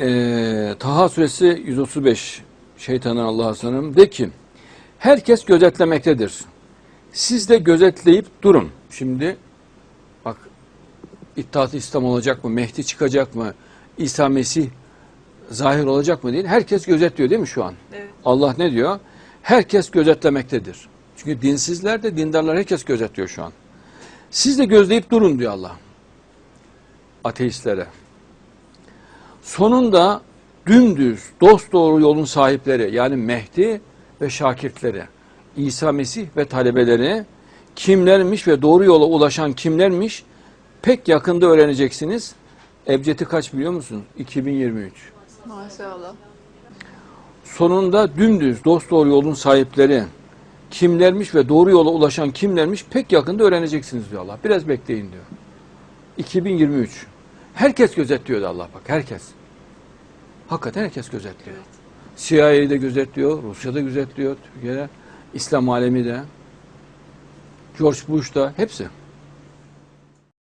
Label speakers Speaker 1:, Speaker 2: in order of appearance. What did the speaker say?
Speaker 1: Ee, Taha suresi 135 şeytanın Allah'a sanırım de ki herkes gözetlemektedir. Siz de gözetleyip durun. Şimdi bak İttihat-ı İslam olacak mı? Mehdi çıkacak mı? İsa Mesih zahir olacak mı değil. Herkes gözetliyor değil mi şu an?
Speaker 2: Evet.
Speaker 1: Allah ne diyor? Herkes gözetlemektedir. Çünkü dinsizler de dindarlar herkes gözetliyor şu an. Siz de gözleyip durun diyor Allah. Ateistlere. Sonunda dümdüz, dosdoğru yolun sahipleri yani Mehdi ve şakirtleri, İsa Mesih ve talebeleri kimlermiş ve doğru yola ulaşan kimlermiş pek yakında öğreneceksiniz. Ebcedi kaç biliyor musunuz? 2023.
Speaker 2: Maşallah.
Speaker 1: Sonunda dümdüz dosdoğru yolun sahipleri kimlermiş ve doğru yola ulaşan kimlermiş pek yakında öğreneceksiniz diyor Allah. Biraz bekleyin diyor. 2023. Herkes gözetliyor Allah bak herkes. Hakikaten herkes gözetliyor.
Speaker 2: Evet.
Speaker 1: CIA'de gözetliyor, Rusya'da gözetliyor, Türkiye'de, İslam alemi de, George Bush da hepsi.